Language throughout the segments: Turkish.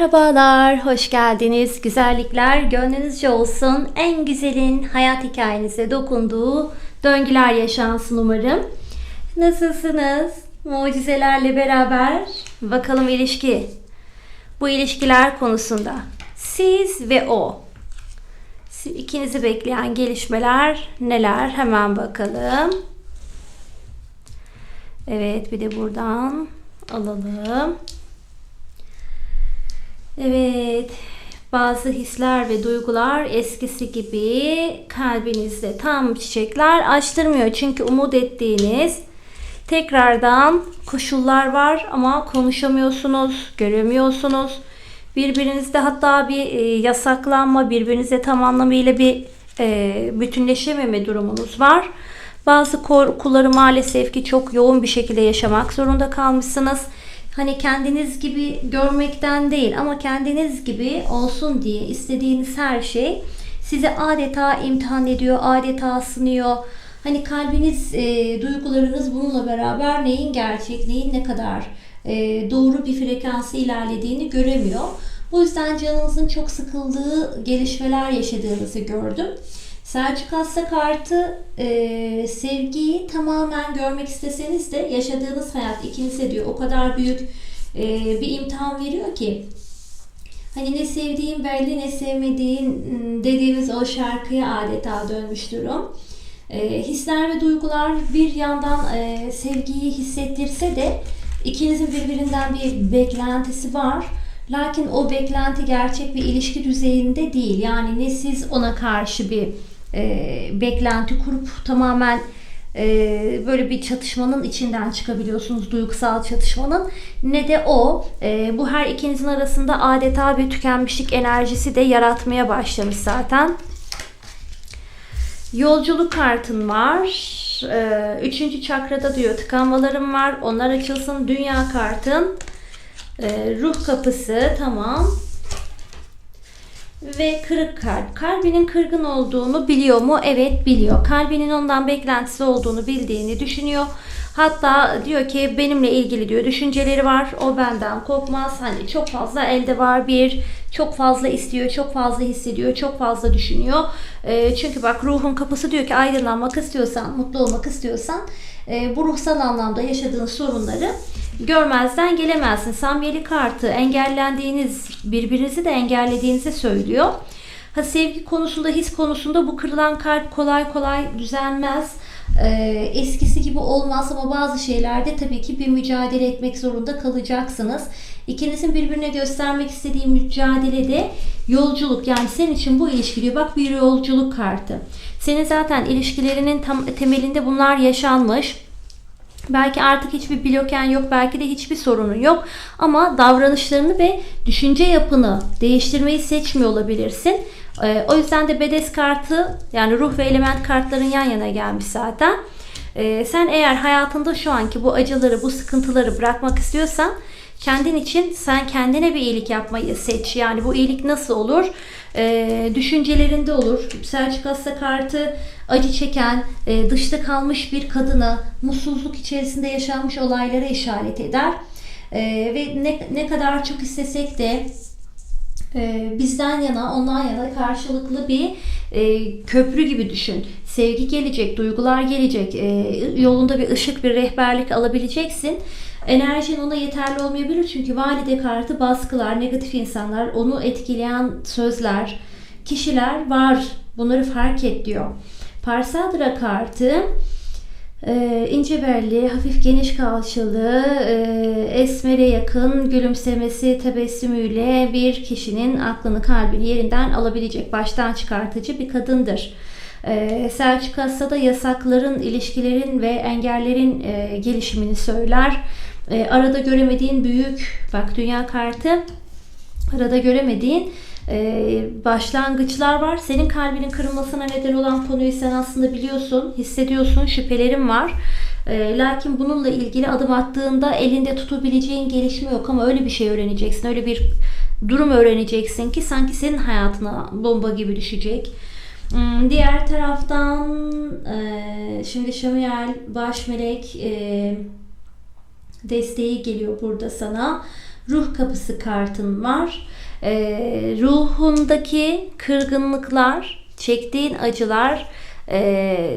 Merhabalar, hoş geldiniz. Güzellikler gönlünüzce olsun. En güzelin hayat hikayenize dokunduğu döngüler yaşansın umarım. Nasılsınız? Mucizelerle beraber bakalım ilişki. Bu ilişkiler konusunda siz ve o. Siz ikinizi bekleyen gelişmeler neler? Hemen bakalım. Evet, bir de buradan alalım. Evet, bazı hisler ve duygular eskisi gibi kalbinizde tam çiçekler açtırmıyor. Çünkü umut ettiğiniz tekrardan koşullar var ama konuşamıyorsunuz, göremiyorsunuz. Birbirinizde hatta bir e, yasaklanma, birbirinize tam anlamıyla bir e, bütünleşememe durumunuz var. Bazı korkuları maalesef ki çok yoğun bir şekilde yaşamak zorunda kalmışsınız hani kendiniz gibi görmekten değil ama kendiniz gibi olsun diye istediğiniz her şey sizi adeta imtihan ediyor, adeta sınıyor. Hani kalbiniz, e, duygularınız bununla beraber neyin gerçek, neyin ne kadar e, doğru bir frekansı ilerlediğini göremiyor. Bu yüzden canınızın çok sıkıldığı gelişmeler yaşadığınızı gördüm. Selçuk Hasta kartı e, sevgiyi tamamen görmek isteseniz de yaşadığınız hayat ikinize diyor o kadar büyük e, bir imtihan veriyor ki hani ne sevdiğin belli ne sevmediğin dediğimiz o şarkıya adeta dönmüş durum. E, hisler ve duygular bir yandan e, sevgiyi hissettirse de ikinizin birbirinden bir beklentisi var. Lakin o beklenti gerçek bir ilişki düzeyinde değil. Yani ne siz ona karşı bir e, beklenti kurup tamamen e, böyle bir çatışmanın içinden çıkabiliyorsunuz duygusal çatışmanın ne de o e, bu her ikinizin arasında adeta bir tükenmişlik enerjisi de yaratmaya başlamış zaten. Yolculuk kartın var. E, üçüncü çakrada diyor tıkanmalarım var. Onlar açılsın. Dünya kartın. E, ruh kapısı tamam ve kırık kalp. Kalbinin kırgın olduğunu biliyor mu? Evet biliyor. Kalbinin ondan beklentisi olduğunu bildiğini düşünüyor. Hatta diyor ki benimle ilgili diyor düşünceleri var. O benden kopmaz. Hani çok fazla elde var bir. Çok fazla istiyor, çok fazla hissediyor, çok fazla düşünüyor. E, çünkü bak ruhun kapısı diyor ki aydınlanmak istiyorsan, mutlu olmak istiyorsan e, bu ruhsal anlamda yaşadığın sorunları görmezden gelemezsin. Samyeli kartı engellendiğiniz, birbirinizi de engellediğinizi söylüyor. Ha, sevgi konusunda, his konusunda bu kırılan kalp kolay kolay düzelmez. Ee, eskisi gibi olmaz ama bazı şeylerde tabii ki bir mücadele etmek zorunda kalacaksınız. İkinizin birbirine göstermek istediği mücadelede yolculuk yani senin için bu ilişki diyor bak bir yolculuk kartı. Senin zaten ilişkilerinin tam temelinde bunlar yaşanmış Belki artık hiçbir bloken yok, belki de hiçbir sorunun yok. Ama davranışlarını ve düşünce yapını değiştirmeyi seçmiyor olabilirsin. Ee, o yüzden de Bedes kartı yani ruh ve element kartların yan yana gelmiş zaten. Ee, sen eğer hayatında şu anki bu acıları, bu sıkıntıları bırakmak istiyorsan kendin için sen kendine bir iyilik yapmayı seç. Yani bu iyilik nasıl olur? e, düşüncelerinde olur. Selçuk Hasta kartı acı çeken, e, dışta kalmış bir kadına, mutsuzluk içerisinde yaşanmış olaylara işaret eder. E, ve ne, ne kadar çok istesek de e, bizden yana, ondan yana karşılıklı bir e, köprü gibi düşün. Sevgi gelecek, duygular gelecek, e, yolunda bir ışık, bir rehberlik alabileceksin. Enerjin ona yeterli olmayabilir çünkü valide kartı baskılar, negatif insanlar, onu etkileyen sözler, kişiler var. Bunları fark et diyor. Parsadra kartı e, ince belli, hafif geniş kalçalı, e, esmere yakın gülümsemesi tebessümüyle bir kişinin aklını kalbini yerinden alabilecek baştan çıkartıcı bir kadındır. E, Selçuk Hassa da yasakların, ilişkilerin ve engellerin e, gelişimini söyler. E, arada göremediğin büyük, bak dünya kartı, arada göremediğin e, başlangıçlar var. Senin kalbinin kırılmasına neden olan konuyu sen aslında biliyorsun, hissediyorsun, şüphelerin var. E, lakin bununla ilgili adım attığında elinde tutabileceğin gelişme yok ama öyle bir şey öğreneceksin. Öyle bir durum öğreneceksin ki sanki senin hayatına bomba gibi düşecek. Hmm, diğer taraftan e, şimdi Şamiyel baş melek e, desteği geliyor burada sana. ruh kapısı kartın var. E, ruhundaki kırgınlıklar, çektiğin acılar, e,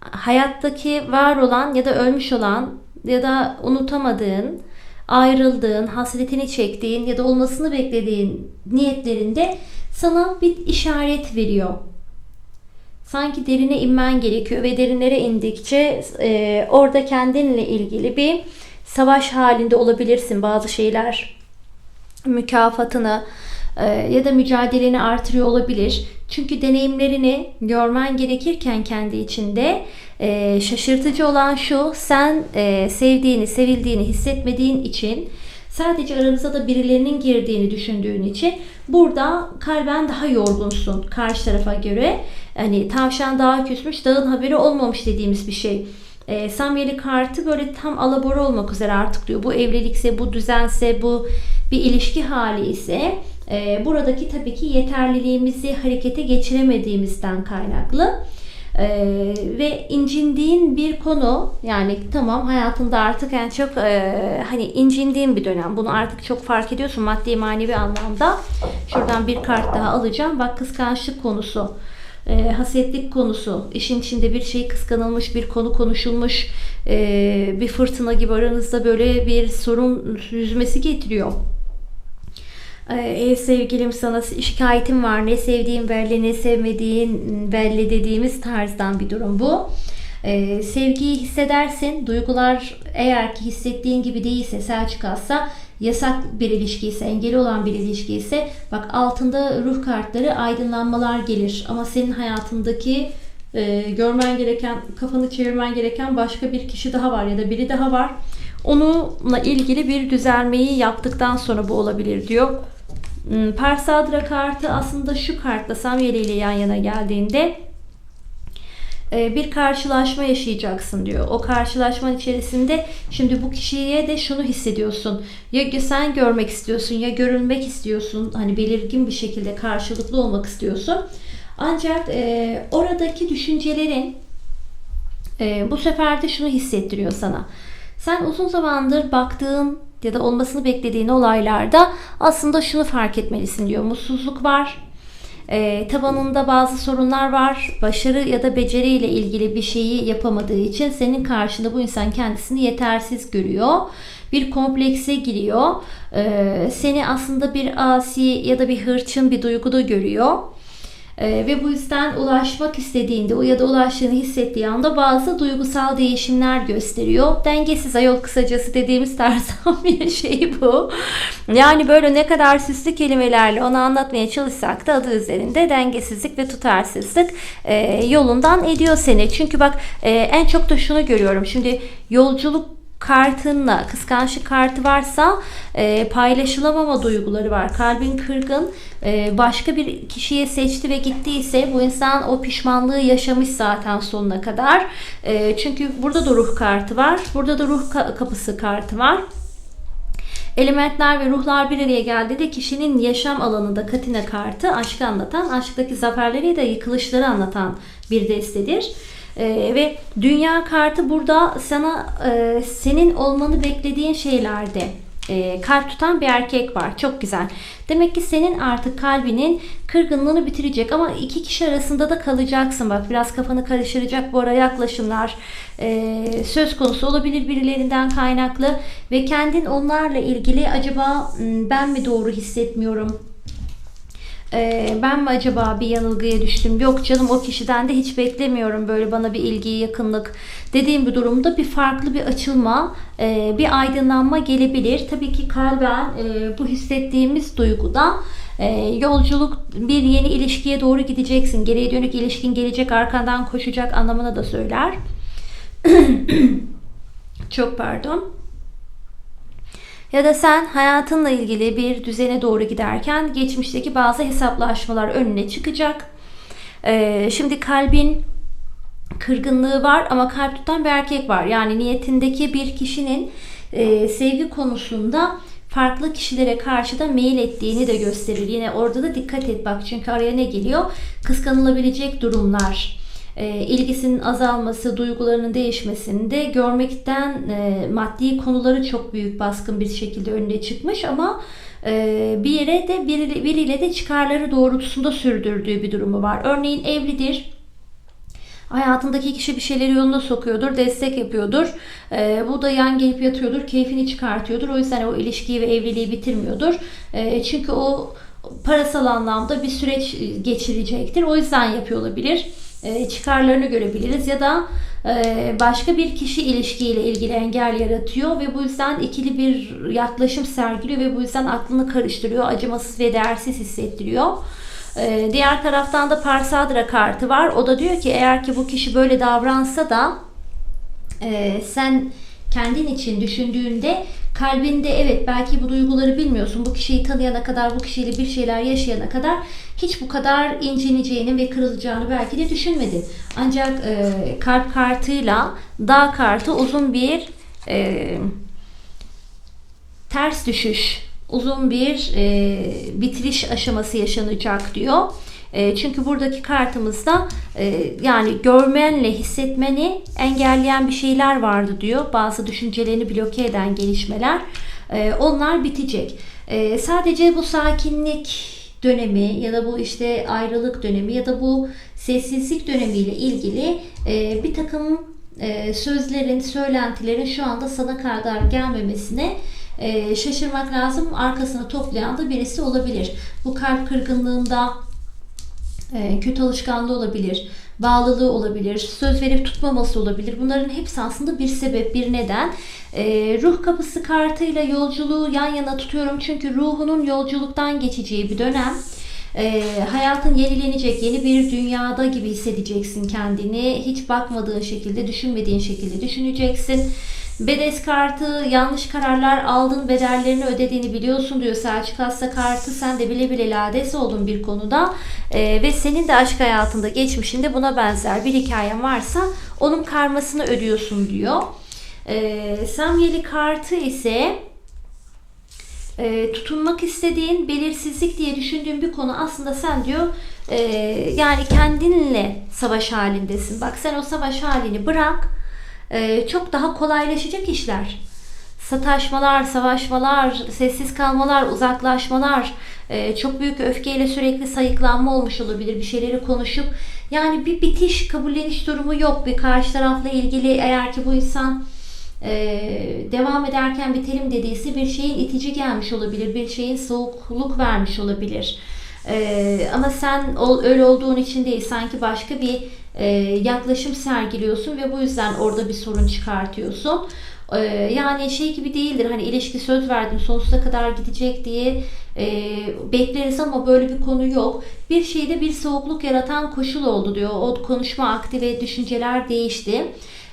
hayattaki var olan ya da ölmüş olan ya da unutamadığın, ayrıldığın, hasretini çektiğin ya da olmasını beklediğin niyetlerinde sana bir işaret veriyor. Sanki derine inmen gerekiyor ve derinlere indikçe e, orada kendinle ilgili bir savaş halinde olabilirsin bazı şeyler mükafatını e, ya da mücadeleni artırıyor olabilir. Çünkü deneyimlerini görmen gerekirken kendi içinde e, şaşırtıcı olan şu sen e, sevdiğini, sevildiğini hissetmediğin için sadece aranıza da birilerinin girdiğini düşündüğün için burada kalben daha yorgunsun karşı tarafa göre. Hani tavşan daha küsmüş, dağın haberi olmamış dediğimiz bir şey. E, Samyeli kartı böyle tam alabora olmak üzere artık diyor. Bu evlilikse, bu düzense, bu bir ilişki hali ise e, buradaki tabii ki yeterliliğimizi harekete geçiremediğimizden kaynaklı. Ee, ve incindiğin bir konu yani tamam hayatında artık en çok e, hani incindiğin bir dönem. Bunu artık çok fark ediyorsun maddi manevi anlamda. Şuradan bir kart daha alacağım. Bak kıskançlık konusu e, hasetlik konusu işin içinde bir şey kıskanılmış bir konu konuşulmuş e, bir fırtına gibi aranızda böyle bir sorun yüzmesi getiriyor Ev sevgilim sana şikayetim var. Ne sevdiğin belli ne sevmediğin belli dediğimiz tarzdan bir durum bu. Ee, sevgiyi hissedersin. Duygular eğer ki hissettiğin gibi değilse Selçuk Asla yasak bir ilişki ise, engeli olan bir ilişki ise bak altında ruh kartları aydınlanmalar gelir. Ama senin hayatındaki e, görmen gereken, kafanı çevirmen gereken başka bir kişi daha var ya da biri daha var. Onunla ilgili bir düzelmeyi yaptıktan sonra bu olabilir diyor. Hmm, Parsadra kartı aslında şu kartla Samyeli ile yan yana geldiğinde e, bir karşılaşma yaşayacaksın diyor. O karşılaşmanın içerisinde şimdi bu kişiye de şunu hissediyorsun. Ya sen görmek istiyorsun ya görülmek istiyorsun. Hani belirgin bir şekilde karşılıklı olmak istiyorsun. Ancak e, oradaki düşüncelerin e, bu sefer de şunu hissettiriyor sana. Sen uzun zamandır baktığın ya da olmasını beklediğin olaylarda aslında şunu fark etmelisin diyor. Mutsuzluk var. E, tabanında bazı sorunlar var. Başarı ya da beceriyle ilgili bir şeyi yapamadığı için senin karşında bu insan kendisini yetersiz görüyor. Bir komplekse giriyor. E, seni aslında bir asi ya da bir hırçın bir duyguda görüyor. Ee, ve bu yüzden ulaşmak istediğinde o ya da ulaştığını hissettiği anda bazı duygusal değişimler gösteriyor. Dengesiz ayol kısacası dediğimiz tarzdan bir şey bu. Yani böyle ne kadar süslü kelimelerle onu anlatmaya çalışsak da adı üzerinde dengesizlik ve tutarsızlık e, yolundan ediyor seni. Çünkü bak e, en çok da şunu görüyorum. Şimdi yolculuk kartınla kıskançlık kartı varsa e, paylaşılamama duyguları var. Kalbin kırgın e, başka bir kişiye seçti ve gittiyse bu insan o pişmanlığı yaşamış zaten sonuna kadar. E, çünkü burada da ruh kartı var. Burada da ruh kapısı kartı var. Elementler ve ruhlar bir araya geldiğinde kişinin yaşam alanında Katina kartı aşkı anlatan, aşktaki zaferleri de yıkılışları anlatan bir destedir. Ee, ve dünya kartı burada sana e, senin olmanı beklediğin şeylerde e, kalp tutan bir erkek var. Çok güzel. Demek ki senin artık kalbinin kırgınlığını bitirecek ama iki kişi arasında da kalacaksın. Bak biraz kafanı karıştıracak bu ara yaklaşımlar e, söz konusu olabilir birilerinden kaynaklı ve kendin onlarla ilgili acaba ben mi doğru hissetmiyorum ee, ben mi acaba bir yanılgıya düştüm? Yok canım o kişiden de hiç beklemiyorum böyle bana bir ilgi, yakınlık dediğim bir durumda bir farklı bir açılma, e, bir aydınlanma gelebilir. Tabii ki kalben e, bu hissettiğimiz duyguda e, yolculuk bir yeni ilişkiye doğru gideceksin. Geriye dönük ilişkin gelecek arkandan koşacak anlamına da söyler. Çok pardon. Ya da sen hayatınla ilgili bir düzene doğru giderken geçmişteki bazı hesaplaşmalar önüne çıkacak. Ee, şimdi kalbin kırgınlığı var ama kalp tutan bir erkek var. Yani niyetindeki bir kişinin e, sevgi konusunda farklı kişilere karşı da meyil ettiğini de gösterir. Yine orada da dikkat et bak çünkü araya ne geliyor? Kıskanılabilecek durumlar ilgisinin azalması, duygularının değişmesinde görmekten e, maddi konuları çok büyük baskın bir şekilde önüne çıkmış ama e, bir yere de biri, biriyle de çıkarları doğrultusunda sürdürdüğü bir durumu var. Örneğin evlidir. Hayatındaki kişi bir şeyleri yoluna sokuyordur, destek yapıyordur. Ee, bu da yan gelip yatıyordur, keyfini çıkartıyordur. O yüzden o ilişkiyi ve evliliği bitirmiyordur. Ee, çünkü o parasal anlamda bir süreç geçirecektir. O yüzden yapıyor olabilir. Ee, çıkarlarını görebiliriz ya da e, başka bir kişi ilişkiyle ilgili engel yaratıyor ve bu yüzden ikili bir yaklaşım sergiliyor ve bu yüzden aklını karıştırıyor, acımasız ve değersiz hissettiriyor. Ee, diğer taraftan da Parsadra kartı var. O da diyor ki eğer ki bu kişi böyle davransa da e, sen kendin için düşündüğünde kalbinde evet belki bu duyguları bilmiyorsun. Bu kişiyi tanıyana kadar, bu kişiyle bir şeyler yaşayana kadar hiç bu kadar incineceğini ve kırılacağını belki de düşünmedin. Ancak e, kalp kartıyla dağ kartı uzun bir e, ters düşüş, uzun bir e, bitiriş aşaması yaşanacak diyor. E, çünkü buradaki kartımızda e, yani görmenle hissetmeni engelleyen bir şeyler vardı diyor. Bazı düşüncelerini bloke eden gelişmeler. E, onlar bitecek. E, sadece bu sakinlik dönemi ya da bu işte ayrılık dönemi ya da bu sessizlik dönemiyle ilgili e, bir takım e, sözlerin, söylentilerin şu anda sana kadar gelmemesine e, şaşırmak lazım. Arkasını toplayan da birisi olabilir. Bu kalp kırgınlığında e, kötü alışkanlığı olabilir, bağlılığı olabilir, söz verip tutmaması olabilir. Bunların hepsi aslında bir sebep, bir neden. E, ruh kapısı kartıyla yolculuğu yan yana tutuyorum çünkü ruhunun yolculuktan geçeceği bir dönem. E, hayatın yenilenecek, yeni bir dünyada gibi hissedeceksin kendini. Hiç bakmadığın şekilde, düşünmediğin şekilde düşüneceksin. Bedes kartı yanlış kararlar aldın bedellerini ödediğini biliyorsun diyor Selçuk Hassa kartı sen de bile bile lades oldun bir konuda ee, ve senin de aşk hayatında geçmişinde buna benzer bir hikayen varsa onun karmasını ödüyorsun diyor. Ee, Samyeli kartı ise e, tutunmak istediğin belirsizlik diye düşündüğün bir konu aslında sen diyor e, yani kendinle savaş halindesin. Bak sen o savaş halini bırak e, çok daha kolaylaşacak işler. Sataşmalar, savaşmalar, sessiz kalmalar, uzaklaşmalar, e, çok büyük öfkeyle sürekli sayıklanma olmuş olabilir. Bir şeyleri konuşup yani bir bitiş, kabulleniş durumu yok. Bir karşı tarafla ilgili eğer ki bu insan e, devam ederken bitelim dediyse bir şeyin itici gelmiş olabilir. Bir şeyin soğukluk vermiş olabilir. E, ama sen ol, öyle olduğun için değil sanki başka bir yaklaşım sergiliyorsun ve bu yüzden orada bir sorun çıkartıyorsun. E, yani şey gibi değildir hani ilişki söz verdim sonsuza kadar gidecek diye e, bekleriz ama böyle bir konu yok. Bir şeyde bir soğukluk yaratan koşul oldu diyor. O konuşma akti ve düşünceler değişti.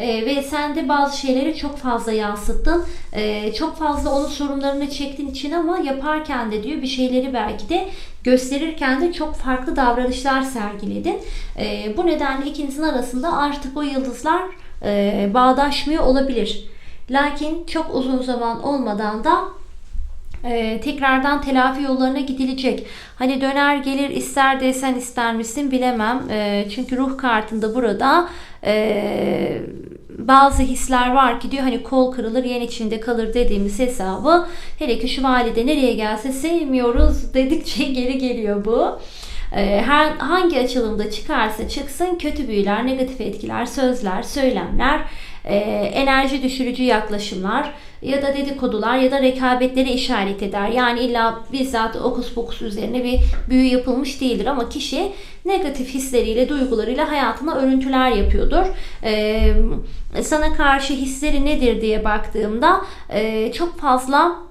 Ee, ve sen de bazı şeyleri çok fazla yansıttın. Ee, çok fazla onun sorunlarını çektin için ama yaparken de diyor bir şeyleri belki de gösterirken de çok farklı davranışlar sergiledin. Ee, bu nedenle ikinizin arasında artık o yıldızlar e, bağdaşmıyor olabilir. Lakin çok uzun zaman olmadan da e, tekrardan telafi yollarına gidilecek. Hani döner gelir ister desen ister misin bilemem. E, çünkü ruh kartında burada e, bazı hisler var ki diyor hani kol kırılır yen içinde kalır dediğimiz hesabı hele ki şu valide nereye gelse sevmiyoruz dedikçe geri geliyor bu. Ee, her hangi açılımda çıkarsa çıksın kötü büyüler, negatif etkiler, sözler, söylemler, e, enerji düşürücü yaklaşımlar ya da dedikodular ya da rekabetleri işaret eder. Yani illa bizzat okus pokus üzerine bir büyü yapılmış değildir ama kişi negatif hisleriyle, duygularıyla hayatına örüntüler yapıyordur. Ee, sana karşı hisleri nedir diye baktığımda e, çok fazla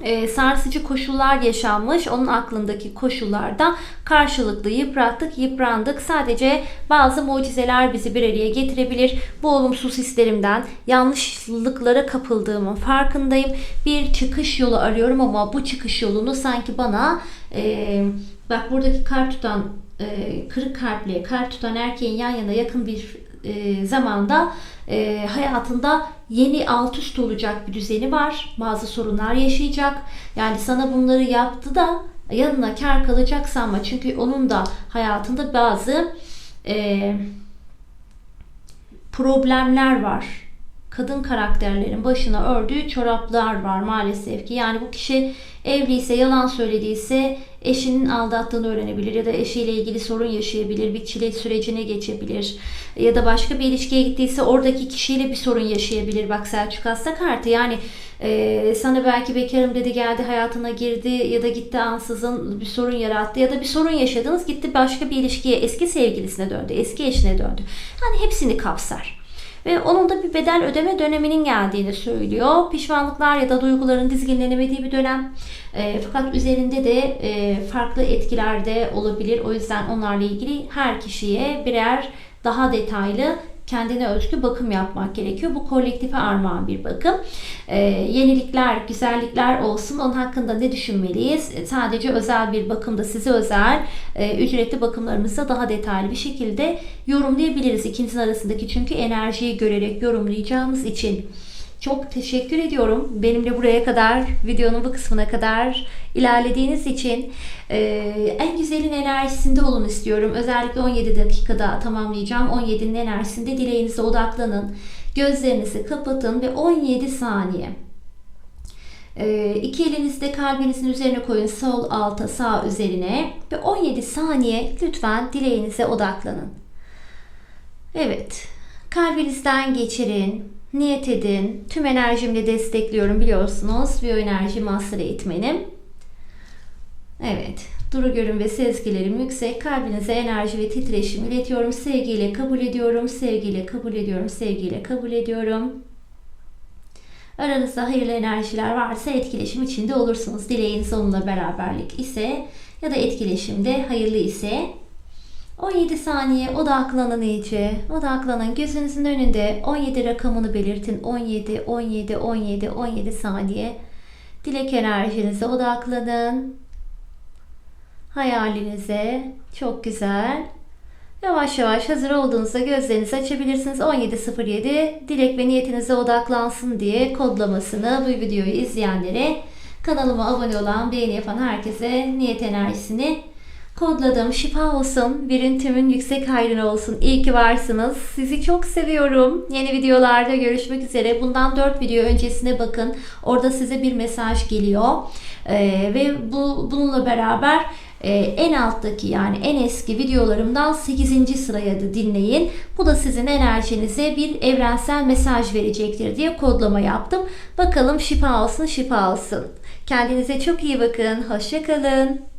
e, sarsıcı koşullar yaşanmış. Onun aklındaki koşullarda karşılıklı yıprattık, yıprandık. Sadece bazı mucizeler bizi bir araya getirebilir. Bu olumsuz hislerimden yanlışlıklara kapıldığımın farkındayım. Bir çıkış yolu arıyorum ama bu çıkış yolunu sanki bana e, bak buradaki kart tutan e, kırık kalpli, kart tutan erkeğin yan yana yakın bir e, zamanda e, hayatında yeni alt üst olacak bir düzeni var. Bazı sorunlar yaşayacak. Yani sana bunları yaptı da yanına kar kalacak sanma. Çünkü onun da hayatında bazı e, problemler var. Kadın karakterlerin başına ördüğü çoraplar var maalesef ki. Yani bu kişi evliyse, yalan söylediyse eşinin aldattığını öğrenebilir ya da eşiyle ilgili sorun yaşayabilir, bir çile sürecine geçebilir. Ya da başka bir ilişkiye gittiyse oradaki kişiyle bir sorun yaşayabilir. Bak Selçuk hasta kartı yani ee, sana belki bekarım dedi geldi hayatına girdi ya da gitti ansızın bir sorun yarattı ya da bir sorun yaşadınız gitti başka bir ilişkiye eski sevgilisine döndü eski eşine döndü. Hani hepsini kapsar. Ve onun da bir bedel ödeme döneminin geldiğini söylüyor. Pişmanlıklar ya da duyguların dizginlenemediği bir dönem. E, fakat üzerinde de e, farklı etkiler de olabilir. O yüzden onlarla ilgili her kişiye birer daha detaylı kendine özgü bakım yapmak gerekiyor. Bu kolektife armağan bir bakım. Ee, yenilikler, güzellikler olsun. Onun hakkında ne düşünmeliyiz? E, Sadece özel bir bakımda size özel e, ücretli bakımlarımızda daha detaylı bir şekilde yorumlayabiliriz. İkinizin arasındaki çünkü enerjiyi görerek yorumlayacağımız için. Çok teşekkür ediyorum. Benimle buraya kadar, videonun bu kısmına kadar ilerlediğiniz için e, en güzelin enerjisinde olun istiyorum. Özellikle 17 dakikada tamamlayacağım. 17'nin enerjisinde dileğinize odaklanın. Gözlerinizi kapatın ve 17 saniye. E, iki elinizi kalbinizin üzerine koyun. Sol alta, sağ üzerine. Ve 17 saniye lütfen dileğinize odaklanın. Evet. Kalbinizden geçirin. Niyet edin. Tüm enerjimle destekliyorum biliyorsunuz. Biyoenerji master eğitmenim. Evet. Duru görün ve sezgilerim yüksek. Kalbinize enerji ve titreşim iletiyorum. Sevgiyle kabul ediyorum. Sevgiyle kabul ediyorum. Sevgiyle kabul ediyorum. Aranızda hayırlı enerjiler varsa etkileşim içinde olursunuz. Dileğiniz onunla beraberlik ise ya da etkileşimde hayırlı ise 17 saniye odaklanın iyice. Odaklanın. Gözünüzün önünde 17 rakamını belirtin. 17, 17, 17, 17 saniye. Dilek enerjinize odaklanın. Hayalinize. Çok güzel. Yavaş yavaş hazır olduğunuzda gözlerinizi açabilirsiniz. 17.07 dilek ve niyetinize odaklansın diye kodlamasını bu videoyu izleyenlere kanalıma abone olan, beğeni yapan herkese niyet enerjisini kodladım. Şifa olsun. Birin tümün yüksek hayrına olsun. İyi ki varsınız. Sizi çok seviyorum. Yeni videolarda görüşmek üzere. Bundan 4 video öncesine bakın. Orada size bir mesaj geliyor. Ee, ve bu bununla beraber e, en alttaki yani en eski videolarımdan 8. sıraya da dinleyin. Bu da sizin enerjinize bir evrensel mesaj verecektir diye kodlama yaptım. Bakalım şifa olsun şifa olsun. Kendinize çok iyi bakın. Hoşçakalın.